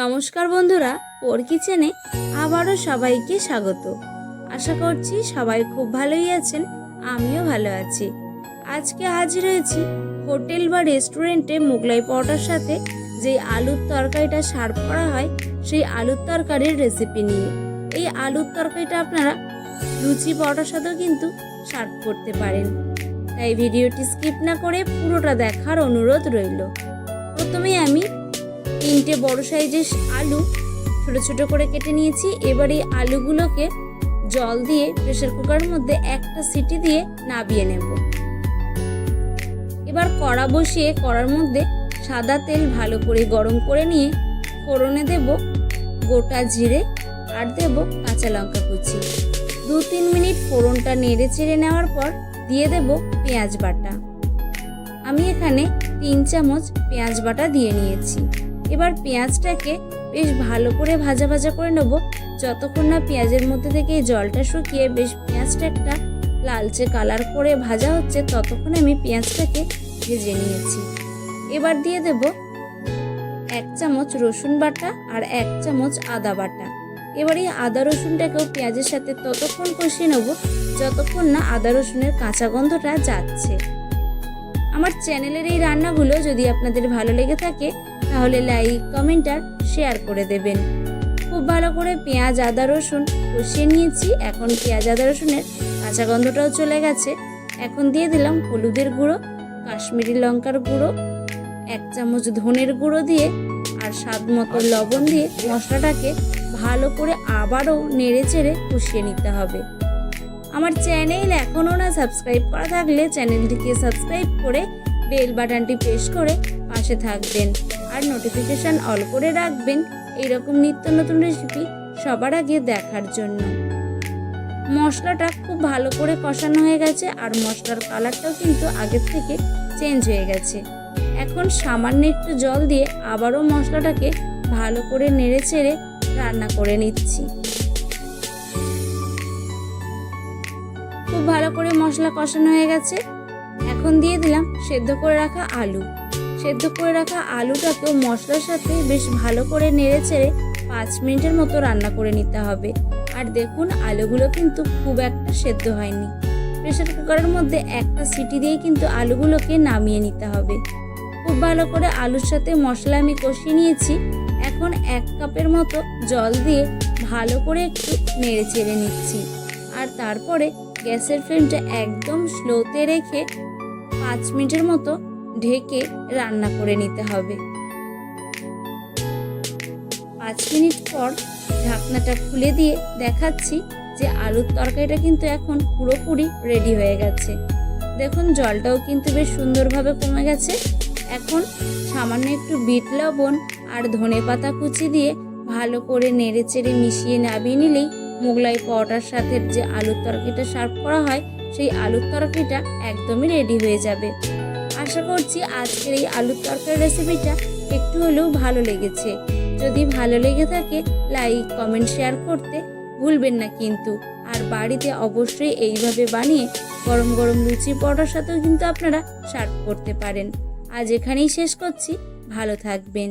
নমস্কার বন্ধুরা ওর কিচেনে আবারও সবাইকে স্বাগত। আশা করছি সবাই খুব ভালোই আছেন, আমিও ভালো আছি। আজকে হাজির হয়েছি হোটেল বা রেস্টুরেন্টে মোগলাই পরোটার সাথে যে আলুর তরকারিটা সার্ভ করা হয়, সেই আলুর তরকারির রেসিপি নিয়ে। এই আলুর তরকারিটা আপনারা লুচি পরোটার সাথেও কিন্তু সার্ভ করতে পারেন। তাই ভিডিওটি স্কিপ না করে পুরোটা দেখার অনুরোধ রইল। প্রথমে আমি তিনটে বড় সাইজের আলু ছোট ছোট করে কেটে নিয়েছি। এবার এই আলুগুলোকে জল দিয়ে প্রেসার কুকারের মধ্যে একটা সিটি দিয়ে নাবিয়ে নেব। এবার কড়া বসিয়ে কড়ার মধ্যে সাদা তেল ভালো করে গরম করে নিয়ে ফোড়নে দেব। গোটা জিরে আর দেব কাঁচা লঙ্কা কুচি। দু তিন মিনিট ফোড়নটা নেড়ে চেড়ে নেওয়ার পর দিয়ে দেব পেঁয়াজ বাটা। আমি এখানে তিন চামচ পেঁয়াজ বাটা দিয়ে নিয়েছি। এবার পেঁয়াজটাকে বেশ ভালো করে ভাজা ভাজা করে নেব। যতক্ষণ না পেঁয়াজের মধ্যে থেকে এই জলটা শুকিয়ে বেশ পেঁয়াজটা একটা লালচে কালার করে ভাজা হচ্ছে, ততক্ষণ আমি পেঁয়াজটাকে ভেজে নিয়েছি। এবার দিয়ে দেব এক চামচ রসুন বাটা আর এক চামচ আদা বাটা। এবার এই আদা রসুনটাকেও পেঁয়াজের সাথে ততক্ষণ কষিয়ে নেব, যতক্ষণ না আদা রসুনের কাঁচা গন্ধটা যাচ্ছে। আমার চ্যানেলের এই রান্নাগুলো যদি আপনাদের ভালো লেগে থাকে তাহলে লাইক, কমেন্ট আর শেয়ার করে দেবেন। খুব ভালো করে পেঁয়াজ, আদা, রসুন কষিয়ে নিয়েছি। এখন পেঁয়াজ, আদা, রসুনের কাঁচা গন্ধটাও চলে গেছে। এখন দিয়ে দিলাম হলুদের গুঁড়ো, কাশ্মীরি লঙ্কার গুঁড়ো, এক চামচ ধনের গুঁড়ো দিয়ে আর স্বাদ মতো লবণ দিয়ে মশলাটাকে ভালো করে আবারও নেড়ে চেড়ে কষিয়ে নিতে হবে। আমার চ্যানেল এখনও না সাবস্ক্রাইব করা থাকলে চ্যানেলটিকে সাবস্ক্রাইব করে বেল বাটনটি প্রেস করে পাশে থাকবেন আর নোটিফিকেশান অল করে রাখবেন। এইরকম নিত্য নতুন রেসিপি সবার আগে দেখার জন্য। মশলাটা খুব ভালো করে কষানো হয়ে গেছে আর মশলার কালারটাও কিন্তু আগের থেকে চেঞ্জ হয়ে গেছে। এখন সামান্য একটু জল দিয়ে আবারও মশলাটাকে ভালো করে নেড়ে চেড়ে রান্না করে নিচ্ছি। খুব ভালো করে মশলা কষানো হয়ে গেছে। এখন দিয়ে দিলাম সেদ্ধ করে রাখা আলু। সেদ্ধ করে রাখা আলুটাকেও মশলার সাথে বেশ ভালো করে নেড়ে চেড়ে পাঁচ মিনিটের মতো রান্না করে নিতে হবে। আর দেখুন, আলুগুলো কিন্তু খুব একটা সেদ্ধ হয়নি। প্রেশার কুকারের মধ্যে একটা সিটি দিয়ে কিন্তু আলুগুলোকে নামিয়ে নিতে হবে। খুব ভালো করে আলুর সাথে মশলা আমি কষিয়ে নিয়েছি। এখন এক কাপের মতো জল দিয়ে ভালো করে একটু নেড়ে চেড়ে নিচ্ছি। আর তারপরে গ্যাসের ফ্লেমটা একদম স্লোতে রেখে পাঁচ মিনিটের মতো ঢেকে রান্না করে নিতে হবে। পাঁচ মিনিট পর ঢাকনাটা খুলে দিয়ে দেখাচ্ছি যে আলুর তরকারিটা কিন্তু এখন পুরোপুরি রেডি হয়ে গেছে। দেখুন, জলটাও কিন্তু বেশ সুন্দরভাবে কমে গেছে। এখন সামান্য একটু বিট লবণ আর ধনে পাতা কুচি দিয়ে ভালো করে নেড়ে চেড়ে মিশিয়ে নামিয়ে নিলেই মোগলাই পরোটার সাথে যে আলুর তরকারিটা সার্ভ করা হয় সেই আলুর তরকারিটা একদমই রেডি হয়ে যাবে। আশা করছি আজকের এই আলুর তরকারি রেসিপিটা একটু হলেও ভালো লেগেছে। যদি ভালো লেগে থাকে লাইক কমেন্ট শেয়ার করতে ভুলবেন না কিন্তু। আর বাড়িতে অবশ্যই এইভাবে বানিয়ে গরম গরম লুচি পরোটার সাথেও কিন্তু আপনারা সার্ভ করতে পারেন। আজ এখানেই শেষ করছি। ভালো থাকবেন।